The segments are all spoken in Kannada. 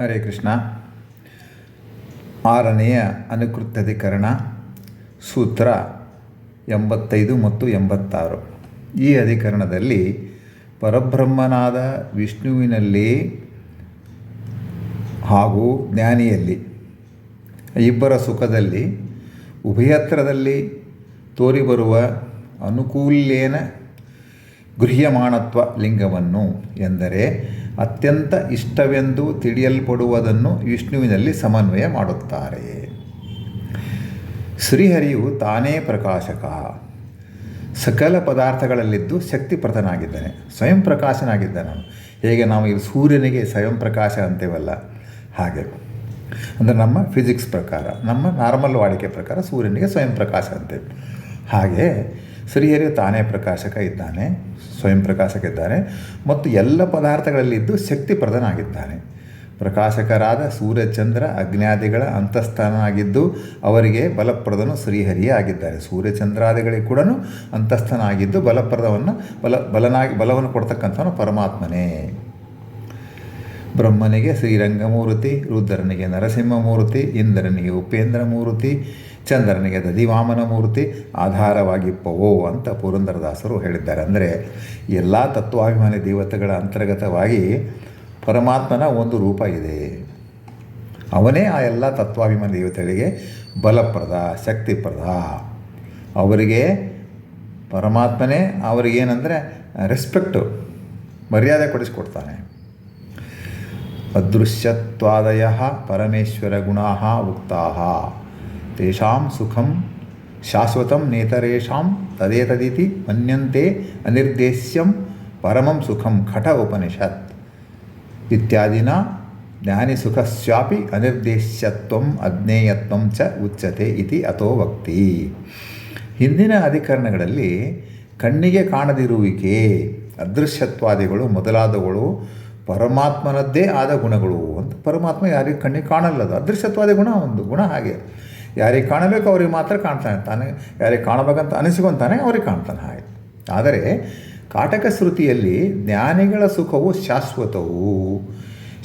ಹರೇ ಕೃಷ್ಣ. ಆರನೆಯ ಅನುಕೃತ್ಯಧಿಕರಣ, ಸೂತ್ರ ಎಂಬತ್ತೈದು ಮತ್ತು ಎಂಬತ್ತಾರು. ಈ ಅಧಿಕರಣದಲ್ಲಿ ಪರಬ್ರಹ್ಮನಾದ ವಿಷ್ಣುವಿನಲ್ಲಿ ಹಾಗೂ ಜ್ಞಾನಿಯಲ್ಲಿ, ಇಬ್ಬರ ಸುಖದಲ್ಲಿ ಉಭಯತ್ರದಲ್ಲಿ ತೋರಿಬರುವ ಅನುಕೂಲ್ಯೇನ ಗೃಹ್ಯಮಾಣತ್ವ ಲಿಂಗವನ್ನು ಎಂದರೆ ಅತ್ಯಂತ ಇಷ್ಟವೆಂದು ತಿಳಿಯಲ್ಪಡುವುದನ್ನು ವಿಷ್ಣುವಿನಲ್ಲಿ ಸಮನ್ವಯ ಮಾಡುತ್ತಾರೆ. ಶ್ರೀಹರಿಯು ತಾನೇ ಪ್ರಕಾಶಕ. ಸಕಲ ಪದಾರ್ಥಗಳಲ್ಲಿದ್ದು ಶಕ್ತಿಪ್ರದನಾಗಿದ್ದಾನೆ ಸ್ವಯಂ ಪ್ರಕಾಶನಾಗಿದ್ದಾನೆ ಹೇಗೆ ನಾವು ಈ ಸೂರ್ಯನಿಗೆ ಸ್ವಯಂ ಪ್ರಕಾಶ ಅಂತೇವಲ್ಲ? ಹಾಗೆ. ಅಂದರೆ ನಮ್ಮ ಫಿಸಿಕ್ಸ್ ಪ್ರಕಾರ, ನಮ್ಮ ನಾರ್ಮಲ್ ವಾಡಿಕೆ ಪ್ರಕಾರ ಸೂರ್ಯನಿಗೆ ಸ್ವಯಂ ಪ್ರಕಾಶ ಅಂತೇವೆ ಹಾಗೆ ಶ್ರೀಹರಿಯು ತಾನೇ ಪ್ರಕಾಶಕ ಇದ್ದಾನೆ, ಸ್ವಯಂ ಪ್ರಕಾಶಕ ಇದ್ದಾನೆ ಮತ್ತು ಎಲ್ಲ ಪದಾರ್ಥಗಳಲ್ಲಿದ್ದು ಶಕ್ತಿಪ್ರದನಾಗಿದ್ದಾನೆ ಪ್ರಕಾಶಕರಾದ ಸೂರ್ಯಚಂದ್ರ ಅಗ್ನಾದಿಗಳ ಅಂತಸ್ಥನಾಗಿದ್ದು ಅವರಿಗೆ ಬಲಪ್ರದನು ಶ್ರೀಹರಿಯೇ ಆಗಿದ್ದಾರೆ. ಸೂರ್ಯಚಂದ್ರಾದಿಗಳಿಗೆ ಕೂಡ ಅಂತಸ್ಥನಾಗಿದ್ದು ಬಲಪ್ರದವನ್ನು, ಬಲ, ಬಲನಾಗಿ, ಬಲವನ್ನು ಕೊಡ್ತಕ್ಕಂಥವನು ಪರಮಾತ್ಮನೇ. ಬ್ರಹ್ಮನಿಗೆ ಶ್ರೀರಂಗಮೂರ್ತಿ, ರುದ್ರನಿಗೆ ನರಸಿಂಹಮೂರ್ತಿ, ಇಂದ್ರನಿಗೆ ಉಪೇಂದ್ರ ಮೂರ್ತಿ ಚಂದ್ರನಿಗೆ ದಧಿವಾಮನ ಮೂರ್ತಿ ಆಧಾರವಾಗಿಪ್ಪವೋ ಅಂತ ಪುರಂದರದಾಸರು ಹೇಳಿದ್ದಾರೆ. ಅಂದರೆ ಎಲ್ಲ ತತ್ವಾಭಿಮಾನಿ ದೇವತೆಗಳ ಅಂತರ್ಗತವಾಗಿ ಪರಮಾತ್ಮನ ಒಂದು ರೂಪ ಇದೆ. ಅವನೇ ಆ ಎಲ್ಲ ತತ್ವಾಭಿಮಾನಿ ದೇವತೆಗಳಿಗೆ ಬಲಪ್ರದ, ಶಕ್ತಿಪ್ರದ. ಅವರಿಗೆ ಪರಮಾತ್ಮನೇ ಅವರಿಗೇನೆಂದರೆ ರೆಸ್ಪೆಕ್ಟು ಮರ್ಯಾದೆ ಕೊಡಿಸ್ಕೊಡ್ತಾನೆ. ಅದೃಶ್ಯತ್ವಾದಯ ಪರಮೇಶ್ವರ ಗುಣಾ ಉಕ್ತಾ. ತೇಷಾಂ ಸುಖಂ ಶಾಶ್ವತಂ ನೇತರೇಷಾಂ ತದೇತದಿತಿ ಮನ್ಯಂತೆ ಅನಿರ್ದೇಶ್ಯಂ ಪರಮಂ ಸುಖಂ ಖಟ ಉಪನಿಷತ್ ಇತ್ಯಾದಿನ ಜ್ಞಾನಿಸುಖಸ್ಯಾಪಿ ಅನಿರ್ದೇಶ್ಯತ್ವಂ ಅಜ್ಞೇಯತ್ವಂ ಚ ಉಚ್ಯತೆ ಇತಿ ಅಥೋ ವಕ್ತಿ ಹಿಂದಿನ ಅಧಿಕರಣಗಳಲ್ಲಿ ಕಣ್ಣಿಗೆ ಕಾಣದಿರುವಿಕೆ, ಅದೃಶ್ಯತ್ವಾದಿಗಳು ಮೊದಲಾದವುಗಳು ಪರಮಾತ್ಮನದ್ದೇ ಆದ ಗುಣಗಳು ಅಂತ ಪರಮಾತ್ಮ ಯಾರಿಗೂ ಕಣ್ಣಿಗೆ ಕಾಣಲ್ಲದು. ಅದೃಶ್ಯತ್ವಾದಿ ಗುಣ ಒಂದು, ಗುಣ ಹಾಗೆ. ಯಾರಿಗೆ ಕಾಣಬೇಕು ಅವ್ರಿಗೆ ಮಾತ್ರ ಕಾಣ್ತಾನೆ. ತಾನೆ ಯಾರಿಗೆ ಕಾಣಬೇಕಂತ ಅನಿಸಿಕೊಂತಾನೆ ಅವ್ರಿಗೆ ಕಾಣ್ತಾನೆ ಆಯಿತು ಆದರೆ ಕಾಟಕ ಶ್ರುತಿಯಲ್ಲಿ ಜ್ಞಾನಿಗಳ ಸುಖವು ಶಾಶ್ವತವು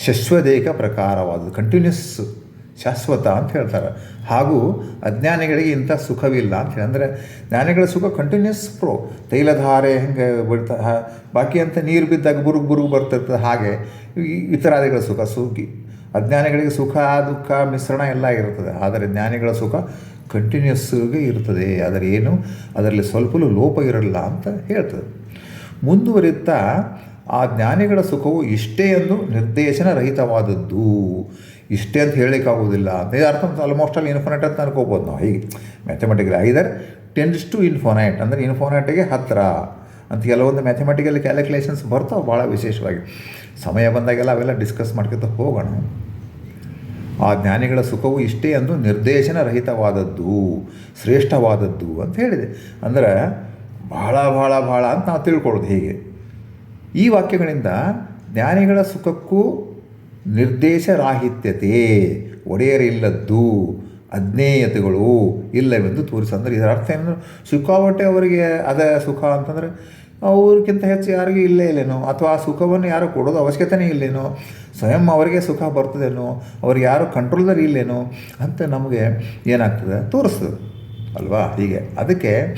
ಶಶ್ವದೇಕ ಪ್ರಕಾರವಾದದ್ದು. ಕಂಟಿನ್ಯೂಸ್ ಶಾಶ್ವತ ಅಂತ ಹೇಳ್ತಾರೆ. ಹಾಗೂ ಅಜ್ಞಾನಿಗಳಿಗೆ ಇಂಥ ಸುಖವಿಲ್ಲ ಅಂತ ಹೇಳಿ. ಅಂದರೆ ಜ್ಞಾನಿಗಳ ಸುಖ ಕಂಟಿನ್ಯೂಸ್ ಪ್ರೋ ತೈಲಧಾರೆ ಹೆಂಗೆ ಬಿಡ್ತಾ ಬಾಕಿ ಅಂತ ನೀರು ಬಿದ್ದಾಗ ಬುರುಗು ಬುರುಗು ಬರ್ತಿರ್ತದೆ ಹಾಗೆ ಇತರಾದಿಗಳ ಸುಖ, ಸುಖಿ. ಅಜ್ಞಾನಿಗಳಿಗೆ ಸುಖ, ದುಃಖ, ಮಿಶ್ರಣ ಎಲ್ಲ ಇರುತ್ತದೆ. ಆದರೆ ಜ್ಞಾನಿಗಳ ಸುಖ ಕಂಟಿನ್ಯೂಸ್ಗೆ ಇರ್ತದೆ ಆದರೆ ಏನು? ಅದರಲ್ಲಿ ಸ್ವಲ್ಪಲೂ ಲೋಪ ಇರಲ್ಲ ಅಂತ ಹೇಳ್ತದೆ. ಮುಂದುವರಿತಾ ಆ ಜ್ಞಾನಿಗಳ ಸುಖವು ಇಷ್ಟೇ ಎಂದು ನಿರ್ದೇಶನ ರಹಿತವಾದದ್ದು ಇಷ್ಟೇ ಅಂತ ಹೇಳಲಿಕ್ಕಾಗೋದಿಲ್ಲ ಅಂತ ಅರ್ಥ ಆಲ್ಮೋಸ್ಟ್ ಅಲ್ಲಿ ಇನ್ಫೋನೈಟ್ ಅಂತ ಅನ್ಕೋಬೋದು ನಾವು. ಹೀಗೆ. Mathematical either tends to infinite ಅಂದರೆ ಇನ್ಫೋನೈಟಿಗೆ ಹತ್ತಿರ ಅಂತ ಕೆಲವೊಂದು ಮ್ಯಾಥಮೆಟಿಕಲ್ ಕ್ಯಾಲ್ಕುಲೇಷನ್ಸ್ ಬರ್ತಾವೆ ಭಾಳ ವಿಶೇಷವಾಗಿ. ಸಮಯ ಬಂದಾಗೆಲ್ಲ ಅವೆಲ್ಲ ಡಿಸ್ಕಸ್ ಮಾಡ್ಕೊತ ಹೋಗೋಣ. ಆ ಜ್ಞಾನಿಗಳ ಸುಖವು ಇಷ್ಟೇ ಅಂದು ನಿರ್ದೇಶನ ರಹಿತವಾದದ್ದು ಶ್ರೇಷ್ಠವಾದದ್ದು ಅಂತ ಹೇಳಿದೆ. ಅಂದರೆ ಭಾಳ ಭಾಳ ಭಾಳ ಅಂತ ನಾವು ತಿಳ್ಕೊಳ್ಳೋದು ಹೀಗೆ. ಈ ವಾಕ್ಯಗಳಿಂದ ಜ್ಞಾನಿಗಳ ಸುಖಕ್ಕೂ ನಿರ್ದೇಶರಾಹಿತ್ಯತೆ, ಒಡೆಯರಿಲ್ಲದ್ದು ಅಜ್ಞೇಯತೆಗಳು ಇಲ್ಲವೆಂದು ತೋರಿಸಂದ್ರೆ ಇದರ ಅರ್ಥ ಏನಂದ್ರೆ ಸುಖವಟ್ಟೆ ಅವರಿಗೆ ಅದೇ ಸುಖ ಅಂತಂದರೆ ಅವ್ರಿಗಿಂತ ಹೆಚ್ಚು ಯಾರಿಗೂ ಇಲ್ಲೇ ಇಲ್ಲೇನೋ? ಅಥವಾ ಆ ಸುಖವನ್ನು ಯಾರು ಕೊಡೋದು ಅವಶ್ಯಕತೆನೇ ಇಲ್ಲೇನೋ? ಸ್ವಯಂ ಅವರಿಗೆ ಸುಖ ಬರ್ತದೇನೋ? ಅವ್ರಿಗೆ ಯಾರು ಕಂಟ್ರೋಲ್ದಲ್ಲಿ ಇಲ್ಲೇನೋ? ಅಂತ ನಮಗೆ ಏನಾಗ್ತದೆ? ತೋರಿಸ್ತದೆ. ಅಲ್ವಾ? ಹೀಗೆ. ಅದಕ್ಕೆ,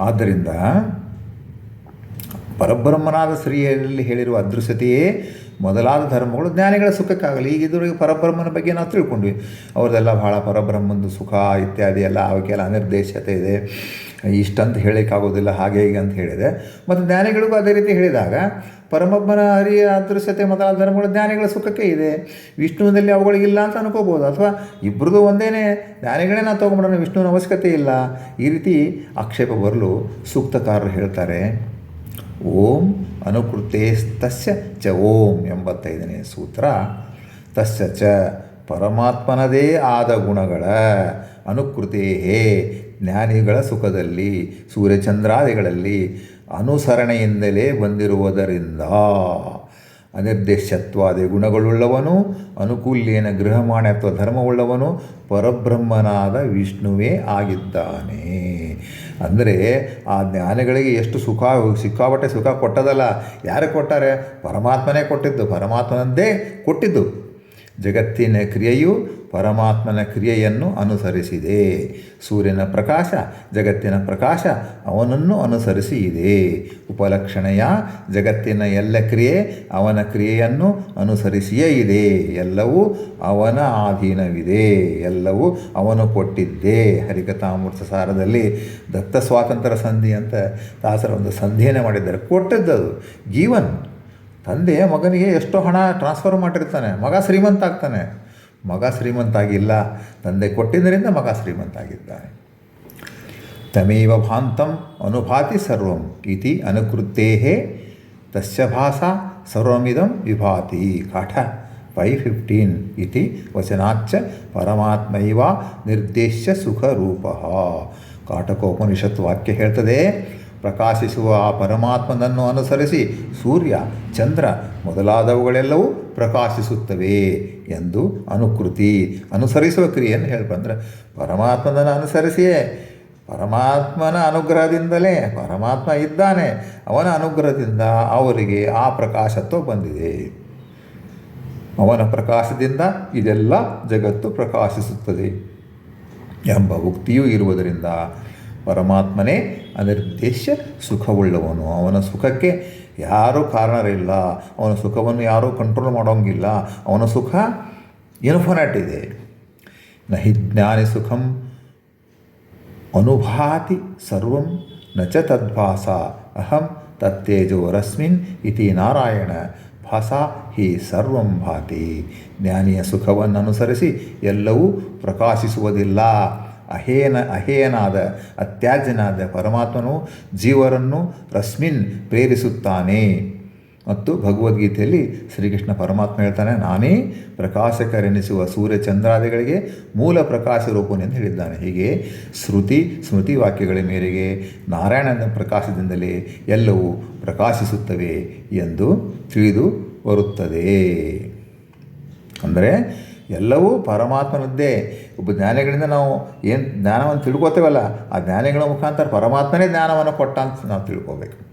ಆದ್ದರಿಂದ ಪರಬ್ರಹ್ಮನಾದ ಸ್ತ್ರೀಯರಲ್ಲಿ ಹೇಳಿರುವ ಅದೃಶ್ಯತೆಯೇ ಮೊದಲಾದ ಧರ್ಮಗಳು ಜ್ಞಾನಿಗಳ ಸುಖಕ್ಕಾಗಲಿ. ಈಗ ಇದುವರೆಗೆ ಪರಬ್ರಹ್ಮನ ಬಗ್ಗೆ ನಾವು ತಿಳ್ಕೊಂಡ್ವಿ. ಅವ್ರದ್ದೆಲ್ಲ ಭಾಳ ಪರಬ್ರಹ್ಮಂದು ಸುಖ ಇತ್ಯಾದಿ ಎಲ್ಲ, ಅವಕ್ಕೆಲ್ಲ ಅನಿರ್ದೇಶತೆ ಇದೆ. ಇಷ್ಟಂತ ಹೇಳೋಕ್ಕಾಗೋದಿಲ್ಲ ಹಾಗೆ ಹೀಗೆ ಅಂತ ಹೇಳಿದೆ. ಮತ್ತು ಜ್ಞಾನಿಗಳಿಗೂ ಅದೇ ರೀತಿ ಹೇಳಿದಾಗ ಪರಮಬ್ಬನ ಹರಿಯ ಅದೃಶ್ಯತೆ ಮೊದಲಾದ ಧರ್ಮಗಳು ಜ್ಞಾನಿಗಳ ಸುಖಕ್ಕೆ ಇದೆ. ವಿಷ್ಣುವಿನಲ್ಲಿ ಅವುಗಳಿಗಿಲ್ಲ ಅಂತ ಅನ್ಕೋಬೋದು ಅಥವಾ ಇಬ್ಬರದು ಒಂದೇ ಜ್ಞಾನಿಗಳೇ ನಾವು ತೊಗೊಂಬಿಡೋಣ ವಿಷ್ಣುವಿನ ಅವಶ್ಯಕತೆ ಇಲ್ಲ. ಈ ರೀತಿ ಆಕ್ಷೇಪ ಬರಲು ಸೂಕ್ತಕಾರರು ಹೇಳ್ತಾರೆ. ಓಂ ಅನುಕೃತೇಸ್ತಸ್ಯ ಚ ಓಂ ಎಂಬತ್ತೈದನೇ ಸೂತ್ರ. ತಸ್ಯ ಚ ಪರಮಾತ್ಮನದೇ ಆದ ಗುಣಗಳ ಅನುಕೃತೇ ಜ್ಞಾನಿಗಳ ಸುಖದಲ್ಲಿ, ಸೂರ್ಯಚಂದ್ರಾದಿಗಳಲ್ಲಿ ಅನುಸರಣೆಯಿಂದಲೇ ಬಂದಿರುವುದರಿಂದ. ಅನಿರ್ದೇಶತ್ವಾದಿ ಗುಣಗಳುಳ್ಳವನು, ಅನುಕೂಲ್ಯೇನ ಗೃಹಮಾಣ್ಯತ್ವ ಧರ್ಮವುಳ್ಳವನು, ಪರಬ್ರಹ್ಮನಾದ ವಿಷ್ಣುವೇ ಆಗಿದ್ದಾನೆ. ಅಂದರೆ ಆ ಜ್ಞಾನಿಗಳಿಗೆ ಎಷ್ಟು ಸುಖ ಸಿಕ್ಕಾಪಟ್ಟೆ ಸುಖ ಕೊಟ್ಟದಲ್ಲ? ಯಾರು ಕೊಟ್ಟಾರೆ? ಪರಮಾತ್ಮನೇ ಕೊಟ್ಟಿದ್ದು. ಪರಮಾತ್ಮನದ್ದೇ ಕೊಟ್ಟಿದ್ದು. ಜಗತ್ತಿನ ಕ್ರಿಯೆಯು ಪರಮಾತ್ಮನ ಕ್ರಿಯೆಯನ್ನು ಅನುಸರಿಸಿದೆ. ಸೂರ್ಯನ ಪ್ರಕಾಶ, ಜಗತ್ತಿನ ಪ್ರಕಾಶ ಅವನನ್ನು ಅನುಸರಿಸಿ ಇದೆ ಉಪಲಕ್ಷಣೆಯ ಜಗತ್ತಿನ ಎಲ್ಲ ಕ್ರಿಯೆ ಅವನ ಕ್ರಿಯೆಯನ್ನು ಅನುಸರಿಸಿಯೇ ಇದೆ. ಎಲ್ಲವೂ ಅವನ ಅಧೀನವಿದೆ ಎಲ್ಲವೂ ಅವನು ಕೊಟ್ಟಿದ್ದೇ. ಹರಿಕಥಾಮೃತ ಸಾರದಲ್ಲಿ ದತ್ತ ಸ್ವಾತಂತ್ರ್ಯ ಸಂಧಿ ಅಂತ ದಾಸರ ಒಂದು ಸಂಧಿಯನ್ನೇ ಮಾಡಿದ್ದಾರೆ. ಕೊಟ್ಟದ್ದದು ಗೀವನ್ ತಂದೆ ಮಗನಿಗೆ ಎಷ್ಟೋ ಹಣ ಟ್ರಾನ್ಸ್ಫರ್ ಮಾಡಿರ್ತಾನೆ. ಮಗ ಶ್ರೀಮಂತ ಆಗ್ತಾನೆ. ಮಗ ಶ್ರೀಮಂತ ಆಗಿಲ್ಲ. ತಂದೆ ಕೊಟ್ಟಿದ್ದರಿಂದ ಮಗ ಶ್ರೀಮಂತ ಆಗಿದ್ದಾನೆ. ತಮೇವ ಭಾಂತಂ ಅನುಭಾತಿ ಸರ್ವಂ ಇತಿ ಅನುಕೃತ್ತೇ ತಸ್ಯ ಭಾಷಾ ಸರ್ವಮಿದಂ ವಿಭಾತಿ. ಕಾಠ ಫೈ ಫಿಫ್ಟೀನ್ ಇತಿ ವಚನಾಚ್ಚ ಪರಮಾತ್ಮೈವ ನಿರ್ದೇಶ್ಯ ಸುಖರೂಪ. ಕಾಟಕೋಪನಿಷತ್ ವಾಕ್ಯ ಹೇಳ್ತದೆ ಪ್ರಕಾಶಿಸುವ ಆ ಪರಮಾತ್ಮನನ್ನು ಅನುಸರಿಸಿ ಸೂರ್ಯ, ಚಂದ್ರ ಮೊದಲಾದವುಗಳೆಲ್ಲವೂ ಪ್ರಕಾಶಿಸುತ್ತವೆ ಎಂದು ಅನುಕೃತಿ ಅನುಸರಿಸುವ ಕ್ರಿಯೆಯನ್ನು ಹೇಳ್ಬಂದ್ರೆ ಬಂದರೆ ಪರಮಾತ್ಮನನ್ನು ಅನುಸರಿಸಿಯೇ ಪರಮಾತ್ಮನ ಅನುಗ್ರಹದಿಂದಲೇ ಪರಮಾತ್ಮ ಇದ್ದಾನೆ, ಅವನ ಅನುಗ್ರಹದಿಂದ ಅವರಿಗೆ ಆ ಪ್ರಕಾಶತ್ವ ಬಂದಿದೆ. ಅವನ ಪ್ರಕಾಶದಿಂದ ಇದೆಲ್ಲ ಜಗತ್ತು ಪ್ರಕಾಶಿಸುತ್ತದೆ ಎಂಬ ಉಕ್ತಿಯೂ ಇರುವುದರಿಂದ ಪರಮಾತ್ಮನೇ ಅನಿರ್ದೇಶ್ಯ ಸುಖವುಳ್ಳವನು. ಅವನ ಸುಖಕ್ಕೆ ಯಾರೂ ಕಾರಣರಿಲ್ಲ. ಅವನ ಸುಖವನ್ನು ಯಾರೂ ಕಂಟ್ರೋಲ್ ಮಾಡೋಂಗಿಲ್ಲ. ಅವನ ಸುಖ ಇನ್ಫಿನೈಟ್ ಇದೆ. ನಹಿ ಜ್ಞಾನಿ ಸುಖಂ ಅನುಭಾತಿ ಸರ್ವಂ ನ ಚ ತದ್ಭಾಸ ಅಹಂ ತತ್ತೇಜೋರಸ್ಮಿನ್ ಇತಿ ನಾರಾಯಣ ಭಾಷಾ ಹಿ ಸರ್ವಂ ಭಾತಿ. ಜ್ಞಾನಿಯ ಸುಖವನ್ನು ಅನುಸರಿಸಿ ಎಲ್ಲವೂ ಪ್ರಕಾಶಿಸುವುದಿಲ್ಲ. ಅಹೇನ ಅಹೇಯನಾದ ಅತ್ಯಾಜ್ಯನಾದ ಪರಮಾತ್ಮನು ಜೀವರನ್ನು ರಶ್ಮಿನ್ ಪ್ರೇರಿಸುತ್ತಾನೆ. ಮತ್ತು ಭಗವದ್ಗೀತೆಯಲ್ಲಿ ಶ್ರೀಕೃಷ್ಣ ಪರಮಾತ್ಮ ಹೇಳ್ತಾನೆ, ನಾನೇ ಪ್ರಕಾಶಕರೆನಿಸುವ ಸೂರ್ಯ ಚಂದ್ರಾದಿಗಳಿಗೆ ಮೂಲ ಪ್ರಕಾಶ ರೂಪನೆಂದು ಹೇಳಿದ್ದಾನೆ. ಹೀಗೆ ಶ್ರುತಿ, ಸ್ಮೃತಿ ವಾಕ್ಯಗಳ ಮೇರೆಗೆ ನಾರಾಯಣನ ಪ್ರಕಾಶದಿಂದಲೇ ಎಲ್ಲವೂ ಪ್ರಕಾಶಿಸುತ್ತವೆ ಎಂದು ತಿಳಿದು ಬರುತ್ತದೆ. ಅಂದರೆ ಎಲ್ಲವೂ ಪರಮಾತ್ಮನದ್ದೇ ಒಬ್ಬ ಜ್ಞಾನಿಗಳಿಂದ ನಾವು ಏನು ಜ್ಞಾನವನ್ನು ತಿಳ್ಕೊತೇವಲ್ಲ, ಆ ಜ್ಞಾನಿಗಳ ಮುಖಾಂತರ ಪರಮಾತ್ಮನೇ ಜ್ಞಾನವನ್ನು ಕೊಟ್ಟ ಅಂತ ನಾವು ತಿಳ್ಕೊಬೇಕು.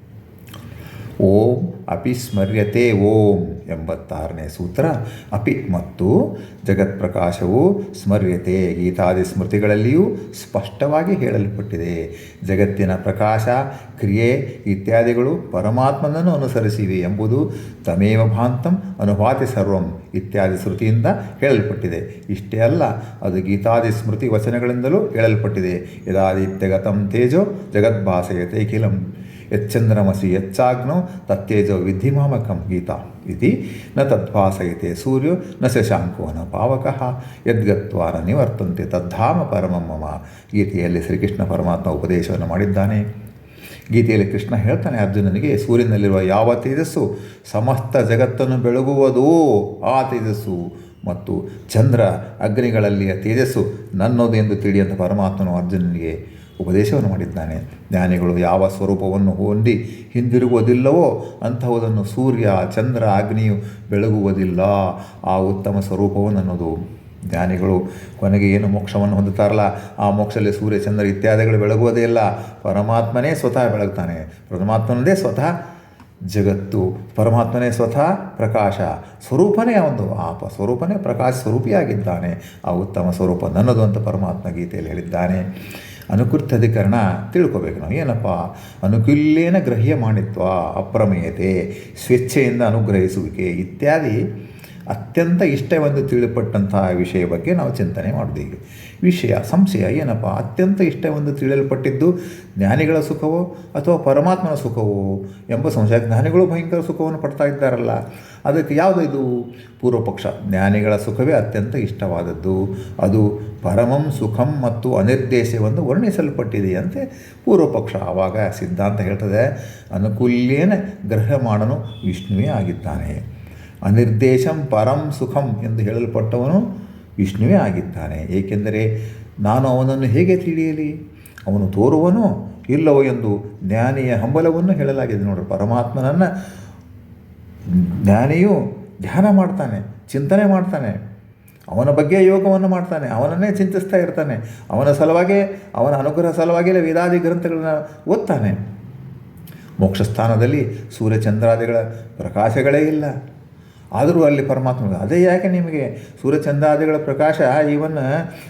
ಓಂ ಅಪಿ ಸ್ಮರ್ಯತೆ ಓಂ ಎಂಬತ್ತಾರನೇ ಸೂತ್ರ. ಅಪಿ ಮತ್ತು ಜಗತ್ಪ್ರಕಾಶವು ಸ್ಮರ್ಯತೆ ಗೀತಾದಿ ಸ್ಮೃತಿಗಳಲ್ಲಿಯೂ ಸ್ಪಷ್ಟವಾಗಿ ಹೇಳಲ್ಪಟ್ಟಿದೆ. ಜಗತ್ತಿನ ಪ್ರಕಾಶ, ಕ್ರಿಯೆ ಇತ್ಯಾದಿಗಳು ಪರಮಾತ್ಮನನ್ನು ಅನುಸರಿಸಿವೆ ಎಂಬುದು ತಮೇವ ಭಾಂತಂ ಅನುಭಾತಿ ಸರ್ವಂ ಇತ್ಯಾದಿ ಶ್ರುತಿಯಿಂದ ಹೇಳಲ್ಪಟ್ಟಿದೆ. ಇಷ್ಟೇ ಅಲ್ಲ, ಅದು ಗೀತಾದಿ ಸ್ಮೃತಿ ವಚನಗಳಿಂದಲೂ ಹೇಳಲ್ಪಟ್ಟಿದೆ. ಯದಾದಿತ್ಯಗತಂ ತೇಜೋ ಜಗದ್ಭಾಸಯತೆ ಕಿಲಂ ಯಚ್ಚಂದ್ರಮಸಿ ಯಚ್ಚಾಗ್ನೋ ತತ್ತೇಜೋ ವಿದ್ಧಿಮಾಮಕಂ ಗೀತಾ ಇತಿ ನ ತದ್ಭಾಸಯತೆ ಸೂರ್ಯೋ ನ ಶಶಾಂಕೋ ನ ಪಾವಕಃ ನ ನಿವರ್ತಂತೆ ತದ್ಧಾಮ ಪರಮಂ ಮಮ ಗೀತೆಯಲ್ಲಿ ಶ್ರೀಕೃಷ್ಣ ಪರಮಾತ್ಮ ಉಪದೇಶವನ್ನು ಮಾಡಿದ್ದಾನೆ. ಗೀತೆಯಲ್ಲಿ ಕೃಷ್ಣ ಹೇಳ್ತಾನೆ ಅರ್ಜುನನಿಗೆ, ಸೂರ್ಯನಲ್ಲಿರುವ ಯಾವ ತೇಜಸ್ಸು? ಸಮಸ್ತ ಜಗತ್ತನ್ನು ಬೆಳಗುವುದು ಆ ತೇಜಸ್ಸು. ಮತ್ತು ಚಂದ್ರ ಅಗ್ನಿಗಳಲ್ಲಿಯ ತೇಜಸ್ಸು ನನ್ನದು ಎಂದು ತಿಳಿಯಂತ ಪರಮಾತ್ಮನು ಅರ್ಜುನನಿಗೆ ಉಪದೇಶವನ್ನು ಮಾಡಿದ್ದಾನೆ. ಜ್ಞಾನಿಗಳು ಯಾವ ಸ್ವರೂಪವನ್ನು ಹೊಂದಿ ಹಿಂದಿರುಗುವುದಿಲ್ಲವೋ ಅಂಥವುದನ್ನು ಸೂರ್ಯ, ಚಂದ್ರ, ಅಗ್ನಿಯು ಬೆಳಗುವುದಿಲ್ಲ. ಆ ಉತ್ತಮ ಸ್ವರೂಪವನ್ನು ಅನ್ನೋದು ಜ್ಞಾನಿಗಳು ಕೊನೆಗೆ ಏನು ಮೋಕ್ಷವನ್ನು ಹೊಂದುತ್ತಾರಲ್ಲ? ಆ ಮೋಕ್ಷದಲ್ಲಿ ಸೂರ್ಯ, ಚಂದ್ರ ಇತ್ಯಾದಿಗಳು ಬೆಳಗುವುದೇ ಇಲ್ಲ. ಪರಮಾತ್ಮನೇ ಸ್ವತಃ ಬೆಳಗ್ತಾನೆ. ಪರಮಾತ್ಮನದೇ ಸ್ವತಃ ಜಗತ್ತು. ಪರಮಾತ್ಮನೇ ಸ್ವತಃ ಪ್ರಕಾಶ. ಸ್ವರೂಪನೇ ಒಂದು ಆ ಪ ಸ್ವರೂಪನೇ ಪ್ರಕಾಶ ಸ್ವರೂಪಿಯಾಗಿದ್ದಾನೆ. ಆ ಉತ್ತಮ ಸ್ವರೂಪ ನನ್ನದು ಅಂತ ಪರಮಾತ್ಮ ಗೀತೆಯಲ್ಲಿ ಹೇಳಿದ್ದಾನೆ. ಅನುಕೃತ ಅಧಿಕರಣ ತಿಳ್ಕೊಬೇಕು ನಾವು. ಏನಪ್ಪ? ಅನುಕೂಲೇನ ಗ್ರಹ್ಯ ಮಾಡಿತ್ವ ಅಪ್ರಮೇಯತೆ ಸ್ವೇಚ್ಛೆಯಿಂದ ಅನುಗ್ರಹಿಸುವಿಕೆ ಇತ್ಯಾದಿ ಅತ್ಯಂತ ಇಷ್ಟವೆಂದು ತಿಳಿಪಟ್ಟಂತಹ ವಿಷಯ ಬಗ್ಗೆ ನಾವು ಚಿಂತನೆ ಮಾಡೋದು ವಿಷಯ, ಸಂಶಯ ಏನಪ್ಪ? ಅತ್ಯಂತ ಇಷ್ಟವೆಂದು ತಿಳಿಯಲ್ಪಟ್ಟಿದ್ದು ಜ್ಞಾನಿಗಳ ಸುಖವೋ ಅಥವಾ ಪರಮಾತ್ಮನ ಸುಖವೋ ಎಂಬ ಸಂಶಯ? ಜ್ಞಾನಿಗಳು ಭಯಂಕರ ಸುಖವನ್ನು ಪಡ್ತಾ ಇದ್ದಾರಲ್ಲ, ಅದಕ್ಕೆ ಯಾವುದು ಇದು? ಪೂರ್ವಪಕ್ಷ. ಜ್ಞಾನಿಗಳ ಸುಖವೇ ಅತ್ಯಂತ ಇಷ್ಟವಾದದ್ದು. ಅದು ಪರಮಂ ಸುಖಂ ಮತ್ತು ಅನಿರ್ದೇಶವನ್ನು ವರ್ಣಿಸಲ್ಪಟ್ಟಿದೆ ಅಂತೆ ಪೂರ್ವಪಕ್ಷ. ಆವಾಗ ಸಿದ್ಧಾಂತ ಹೇಳ್ತದೆ, ಅನುಕೂಲ್ಯೇನ ಗ್ರಹ ಮಾಡನು ವಿಷ್ಣುವೇ ಆಗಿದ್ದಾನೆ. ಅನಿರ್ದೇಶಂ ಪರಂ ಸುಖಂ ಎಂದು ಹೇಳಲ್ಪಟ್ಟವನು ವಿಷ್ಣುವೇ ಆಗಿದ್ದಾನೆ. ಏಕೆಂದರೆ ನಾನು ಅವನನ್ನು ಹೇಗೆ ತಿಳಿಯಲಿ? ಅವನು ತೋರುವನೋ ಇಲ್ಲವೋ ಎಂದು ಜ್ಞಾನಿಯ ಹಂಬಲವನ್ನು ಹೇಳಲಾಗಿದೆ. ನೋಡ್ರಿ, ಪರಮಾತ್ಮನನ್ನು ಜ್ಞಾನಿಯು ಧ್ಯಾನ ಮಾಡ್ತಾನೆ, ಚಿಂತನೆ ಮಾಡ್ತಾನೆ, ಅವನ ಬಗ್ಗೆ ಯೋಗವನ್ನು ಮಾಡ್ತಾನೆ, ಅವನನ್ನೇ ಚಿಂತಿಸ್ತಾ ಇರ್ತಾನೆ, ಅವನ ಸಲುವಾಗಿ, ಅವನ ಅನುಗ್ರಹ ಸಲುವಾಗಿ ವೇದಾದಿ ಗ್ರಂಥಗಳನ್ನ ಓದ್ತಾನೆ. ಮೋಕ್ಷಸ್ಥಾನದಲ್ಲಿ ಸೂರ್ಯಚಂದ್ರಾದಿಗಳ ಪ್ರಕಾಶಗಳೇ ಇಲ್ಲ. ಆದರೂ ಅಲ್ಲಿ ಪರಮಾತ್ಮ ಅದೇ ಯಾಕೆ ನಿಮಗೆ ಸೂರ್ಯಚಂದ್ರಾದಿಗಳ ಪ್ರಕಾಶ ಈವನ್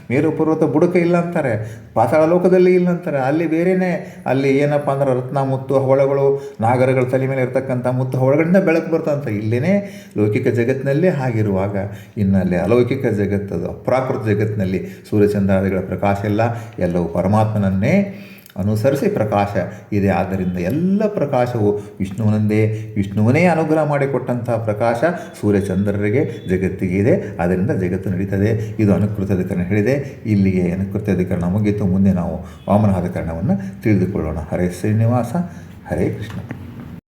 ಮೇರು ಪರ್ವತ ಬುಡಕ ಇಲ್ಲ ಅಂತಾರೆ ಪಾತಾಳ ಲೋಕದಲ್ಲಿ ಇಲ್ಲ ಅಂತಾರೆ. ಅಲ್ಲಿ ಬೇರೆಯೇ ಅಲ್ಲಿ ಏನಪ್ಪ ಅಂದ್ರೆ ರತ್ನ ಮುತ್ತು ಹವಳಗಳು, ನಾಗರಗಳ ತಲೆ ಮೇಲೆ ಇರತಕ್ಕಂಥ ಮುತ್ತು ಹವಳಗಳಿಂದ ಬೆಳಕು ಬರ್ತಂತ ಇಲ್ಲೇ ಲೌಕಿಕ ಜಗತ್ತಿನಲ್ಲಿ ಹಾಗಿರುವಾಗ ಇನ್ನಲ್ಲಿ ಅಲೌಕಿಕ ಜಗತ್ತದು, ಅಪ್ರಾಕೃತ ಜಗತ್ತಿನಲ್ಲಿ ಸೂರ್ಯಚಂದ್ರಾದಿಗಳ ಪ್ರಕಾಶ ಇಲ್ಲ. ಎಲ್ಲವೂ ಪರಮಾತ್ಮನನ್ನೇ ಅನುಸರಿಸಿ ಪ್ರಕಾಶ ಇದೆ. ಆದ್ದರಿಂದ ಎಲ್ಲ ಪ್ರಕಾಶವು ವಿಷ್ಣುವನಂದೇ, ವಿಷ್ಣುವನೇ ಅನುಗ್ರಹ ಮಾಡಿಕೊಟ್ಟಂತಹ ಪ್ರಕಾಶ ಸೂರ್ಯಚಂದ್ರರಿಗೆ ಜಗತ್ತಿಗೆ ಇದೆ. ಅದರಿಂದ ಜಗತ್ತು ನಡೀತದೆ. ಇದು ಅನುಕೃತ ಅಧಿಕರಣ ಹೇಳಿದೆ. ಇಲ್ಲಿಗೆ ಅನುಕೃತ ಅಧಿಕರಣ ಮುಗಿತು ಮುಂದೆ ನಾವು ವಾಮನಾಧಿಕರಣವನ್ನು ತಿಳಿದುಕೊಳ್ಳೋಣ. ಹರೇ ಶ್ರೀನಿವಾಸ, ಹರೇ ಕೃಷ್ಣ.